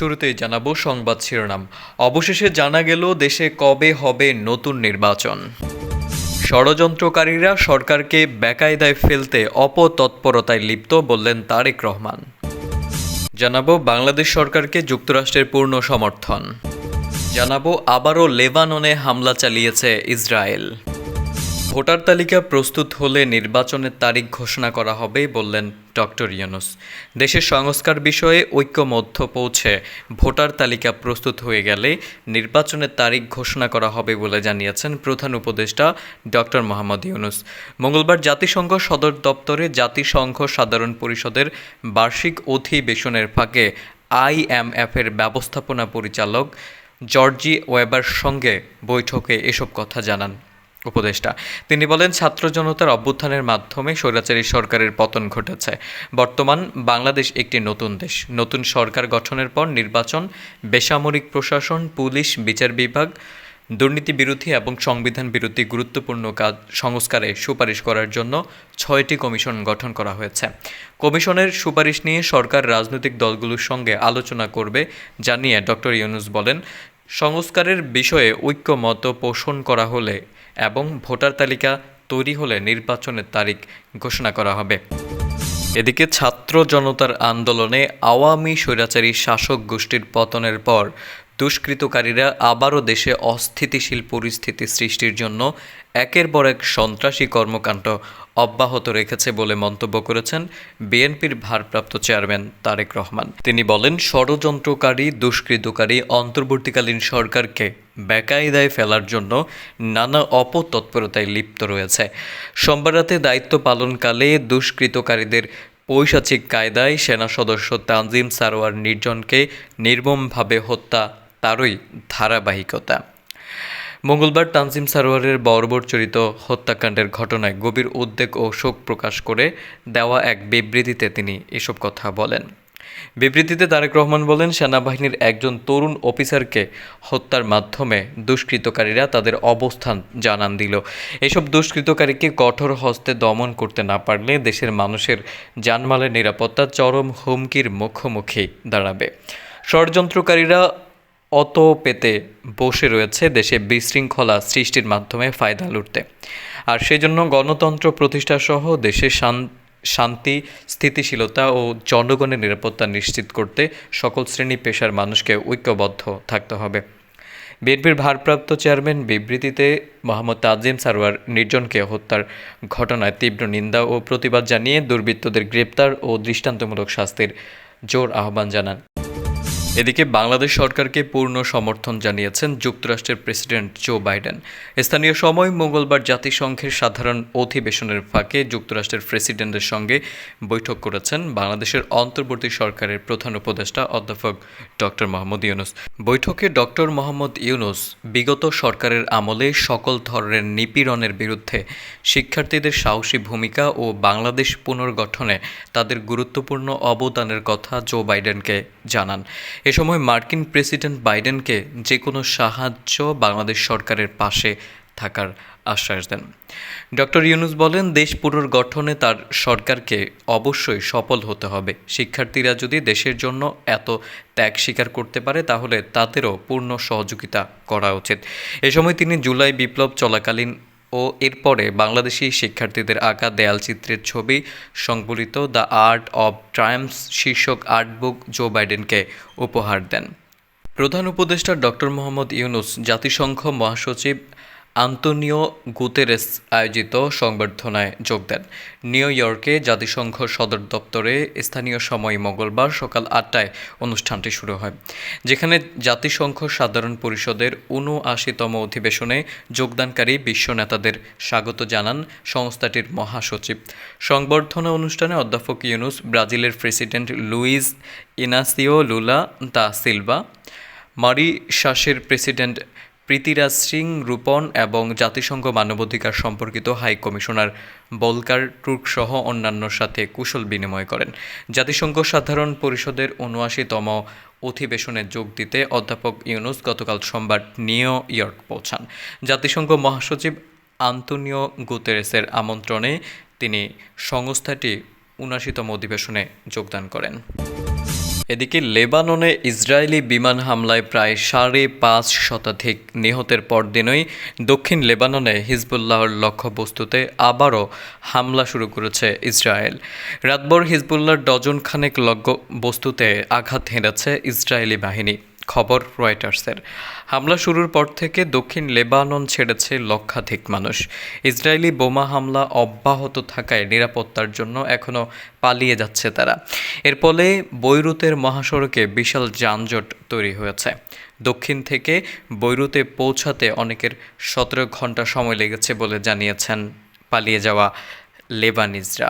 শুরুতেই জানাব সংবাদ শিরোনাম। অবশেষে জানা গেল দেশে কবে হবে নতুন নির্বাচন। ষড়যন্ত্রকারীরা সরকারকে বেকায়দায় ফেলতে অপতৎপরতায় লিপ্ত বললেন তারেক রহমান। জানাব বাংলাদেশ সরকারকে যুক্তরাষ্ট্রের পূর্ণ সমর্থন। জানাব আবারও লেবাননে হামলা চালিয়েছে ইসরায়েল। ভোটার তালিকা প্রস্তুত হলে নির্বাচনের তারিখ ঘোষণা করা হবে বললেন ডক্টর ইউনুস। দেশের সংস্কার বিষয়ে ঐক্যমধ্য পৌঁছে ভোটার তালিকা প্রস্তুত হয়ে গেলে নির্বাচনের তারিখ ঘোষণা করা হবে বলে জানিয়েছেন প্রধান উপদেষ্টা ডক্টর মোহাম্মদ ইউনুস। মঙ্গলবার জাতিসংঘ সদর দপ্তরে জাতিসংঘ সাধারণ পরিষদের বার্ষিক অধিবেশনের ফাঁকে আইএমএফের ব্যবস্থাপনা পরিচালক জর্জি ওয়েবার সঙ্গে বৈঠকে এসব কথা জানান। উপদেষ্টা। তিনি বলেন, ছাত্র জনতার অভ্যুত্থানের মাধ্যমে স্বৈরাচারী সরকারের পতন ঘটেছে। বর্তমান বাংলাদেশ একটি নতুন দেশ। নতুন সরকার গঠনের পর নির্বাচন, বেসামরিক প্রশাসন, পুলিশ, বিচার বিভাগ, দুর্নীতি বিরোধী এবং সংবিধান বিরোধী গুরুত্বপূর্ণ কাজ সংস্কারে সুপারিশ করার জন্য ছয়টি কমিশন গঠন করা হয়েছে। কমিশনের সুপারিশ নিয়ে সরকার রাজনৈতিক দলগুলোর সঙ্গে আলোচনা করবে, জানিয়ে ডক্টর ইউনুস বলেন সংস্কারের বিষয়ে ঐক্যমত পোষণ করা হলে এবং ভোটার তালিকা তৈরি হলে নির্বাচনের তারিখ ঘোষণা করা হবে। এদিকে ছাত্র জনতার আন্দোলনে আওয়ামী স্বৈরাচারী শাসক গোষ্ঠীর পতনের পর দুষ্কৃতকারীরা আবারও দেশে অস্থিতিশীল পরিস্থিতি সৃষ্টির জন্য একের পর এক সন্ত্রাসী কর্মকাণ্ড অব্যাহত রেখেছে বলে মন্তব্য করেছেন বিএনপির ভারপ্রাপ্ত চেয়ারম্যান তারেক রহমান। তিনি বলেন, ষড়যন্ত্রকারী, দুষ্কৃতকারী অন্তর্বর্তীকালীন সরকারকে বেকায়দায় ফেলার জন্য নানা অপতৎপরতায় লিপ্ত রয়েছে। সোমবার রাতে দায়িত্ব পালনকালে দুষ্কৃতকারীদের পৈশাচিক কায়দায় সেনা সদস্য তানজিম সারোয়ার নির্জনকে নির্মমভাবে হত্যা তারই ধারাবাহিকতা। মঙ্গলবার তানজিম সারোয়ারের বর্বরচরিত হত্যাকাণ্ডের ঘটনায় গভীর উদ্বেগ ও শোক প্রকাশ করে দেওয়া এক বিবৃতিতে তিনি এসব কথা বলেন। বিবৃতিতে তারেক রহমান বলেন, সেনাবাহিনীর একজন তরুণ অফিসারকে হত্যার মাধ্যমে দুষ্কৃতকারীরা তাদের অবস্থান জানান দিল। এসব দুষ্কৃতকারীকে কঠোর হস্তে দমন করতে না পারলে দেশের মানুষের জানমালের নিরাপত্তা চরম হুমকির মুখোমুখি দাঁড়াবে। ষড়যন্ত্রকারীরা অত পেতে বসে রয়েছে দেশে বিশৃঙ্খলা সৃষ্টির মাধ্যমে ফায়দা লুটতে। আর সেই জন্য গণতন্ত্র প্রতিষ্ঠা সহ দেশের শান- শান্তি, স্থিতিশীলতা ও জনগণের নিরাপত্তা নিশ্চিত করতে সকল শ্রেণি পেশার মানুষকে ঐক্যবদ্ধ থাকতে হবে। বিএনপির ভারপ্রাপ্ত চেয়ারম্যান বিবৃতিতে মোহাম্মদ তাজিম সারোয়ার নির্জনকে হত্যার ঘটনায় তীব্র নিন্দা ও প্রতিবাদ জানিয়ে দুর্বৃত্তদের গ্রেপ্তার ও দৃষ্টান্তমূলক শাস্তির জোর আহ্বান জানান। এদিকে বাংলাদেশ সরকারকে পূর্ণ সমর্থন জানিয়েছেন যুক্তরাষ্ট্রের প্রেসিডেন্ট জো বাইডেন। স্থানীয় সময় মঙ্গলবার জাতিসংঘের সাধারণ অধিবেশনের ফাঁকে যুক্তরাষ্ট্রের প্রেসিডেন্টের সঙ্গে বৈঠক করেছেন বাংলাদেশের অন্তর্বর্তী সরকারের প্রধান উপদেষ্টা অধ্যাপক ডক্টর মোহাম্মদ ইউনুস। বৈঠকে ডক্টর মোহাম্মদ ইউনুস বিগত সরকারের আমলে সকল ধরনের নিপীড়নের বিরুদ্ধে শিক্ষার্থীদের সাহসী ভূমিকা ও বাংলাদেশ পুনর্গঠনে তাদের গুরুত্বপূর্ণ অবদানের কথা জো বাইডেনকে জানান। এ সময় মার্কিন প্রেসিডেন্ট বাইডেনকে যে কোনো সাহায্য বাংলাদেশ সরকারের পাশে থাকার আশ্বাস দেন। ডক্টর ইউনুস বলেন, দেশ পুনর্গঠনে তার সরকারকে অবশ্যই সফল হতে হবে। শিক্ষার্থীরা যদি দেশের জন্য এত ত্যাগ স্বীকার করতে পারে, তাহলে তাদেরও পূর্ণ সহযোগিতা করা উচিত। এ সময় তিনি জুলাই বিপ্লব চলাকালীন ও এরপরে বাংলাদেশি শিক্ষার্থীদের আঁকা দেয়ালচিত্রের ছবি সংবলিত দ্য আর্ট অব ট্রায়াম্পস শীর্ষক আর্ট বুক জো বাইডেনকে উপহার দেন। প্রধান উপদেষ্টা ডক্টর মোহাম্মদ ইউনুস, জাতিসংঘ মহাসচিব আন্তোনিও গুতেরেস আয়োজিত সংবর্ধনায় যোগ দেন। নিউ ইয়র্কে জাতিসংঘ সদর দপ্তরে স্থানীয় সময় মঙ্গলবার সকাল আটটায় অনুষ্ঠানটি শুরু হয়, যেখানে জাতিসংঘ সাধারণ পরিষদের ঊনআশিতম অধিবেশনে যোগদানকারী বিশ্ব নেতাদের স্বাগত জানান সংস্থাটির মহাসচিব। সংবর্ধনা অনুষ্ঠানে অধ্যাপক ইউনুস, ব্রাজিলের president Luiz Inacio Lula da Silva, মারিশাসের president Prithviraj Singh, Rupon এবং জাতিসংঘ মানবাধিকার সম্পর্কিত হাই কমিশনার বলকার টুর্ক সহ অন্যান্যর সাথে কুশল বিনিময় করেন। জাতিসংঘ সাধারণ পরিষদের উনআশিতম অধিবেশনে যোগ দিতে অধ্যাপক ইউনুস গতকাল সোমবার নিউ ইয়র্ক পৌঁছান। জাতিসংঘ মহাসচিব আন্তোনিও গুতেরেসের আমন্ত্রণে তিনি সংস্থাটি উনআশিতম অধিবেশনে যোগদান করেন। এদিকে লেবাননে ইসরায়েলি বিমান হামলায় প্রায় সাড়ে পাঁচ শতাধিক নিহতের পরদিনই দক্ষিণ লেবাননে হিজবুল্লাহর লক্ষ্যবস্তুতে আবারও হামলা শুরু করেছে ইসরায়েল। রাতভর হিজবুল্লাহর ডজন খানেক লক্ষ্য বস্তুতে আঘাত হেনেছে ইসরায়েলি বাহিনী। খবর রয়টার্সের। হামলা শুরুর পর থেকে দক্ষিণ লেবানন ছেড়েছে লক্ষাধিক মানুষ। ইসরায়েলি বোমা হামলা অব্যাহত থাকায় নিরাপত্তার জন্য এখনও পালিয়ে যাচ্ছে তারা। এর ফলে বৈরুতের মহাসড়কে বিশাল যানজট তৈরি হয়েছে। দক্ষিণ থেকে বৈরুতে পৌঁছাতে অনেকের সতেরো ঘণ্টা সময় লেগেছে বলে জানিয়েছেন পালিয়ে যাওয়া লেবানিজরা।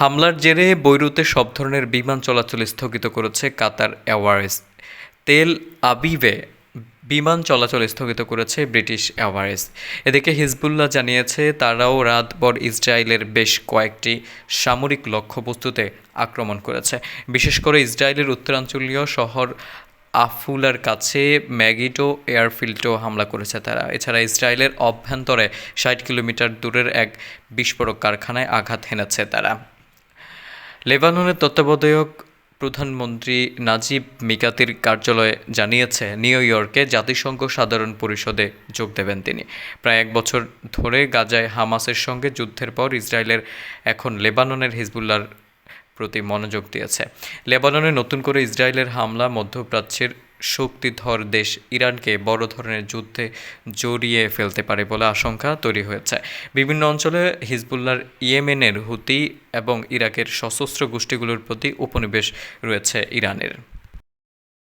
হামলার জেরে বৈরুতে সব ধরনের বিমান চলাচল স্থগিত করেছে কাতার এয়ারওয়েজ। তেল আবিবে বিমান চলাচল স্থগিত করেছে ব্রিটিশ এয়ারওয়েজ। এদিকে হিজবুল্লাহ জানিয়েছে, তারাও রাতভর ইসরায়েলের বেশ কয়েকটি সামরিক লক্ষ্যবস্তুতে আক্রমণ করেছে। বিশেষ করে ইসরায়েলের উত্তরাঞ্চলীয় শহর আফুলার কাছে ম্যাগিটো এয়ারফিল্ডেও হামলা করেছে তারা। এছাড়া ইসরায়েলের অভ্যন্তরে ষাট কিলোমিটার দূরের এক বিস্ফোরক কারখানায় আঘাত হেনেছে তারা। লেবাননের তত্ত্বাবধায়ক প্রধানমন্ত্রী নাজিব মিকাতির কার্যালয়ে জানিয়েছে, নিউ ইয়র্কে জাতিসংঘ সাধারণ পরিষদে যোগ দেবেন তিনি। প্রায় এক বছর ধরে গাজায় হামাসের সঙ্গে যুদ্ধের পর ইসরায়েলের এখন লেবাননের হিজবুল্লার প্রতি মনোযোগ দিয়েছে। লেবাননে নতুন করে ইসরায়েলের হামলা মধ্যপ্রাচ্যের শক্তিধর দেশ ইরানকে বড় ধরনের যুদ্ধে জড়িয়ে ফেলতে পারে বলে আশঙ্কা তৈরি হয়েছে। বিভিন্ন অঞ্চলে হিজবুল্লার ইয়েমেনের হুতি এবং ইরাকের সশস্ত্র গোষ্ঠীগুলোর প্রতি উপনিবেশ রয়েছে ইরানের।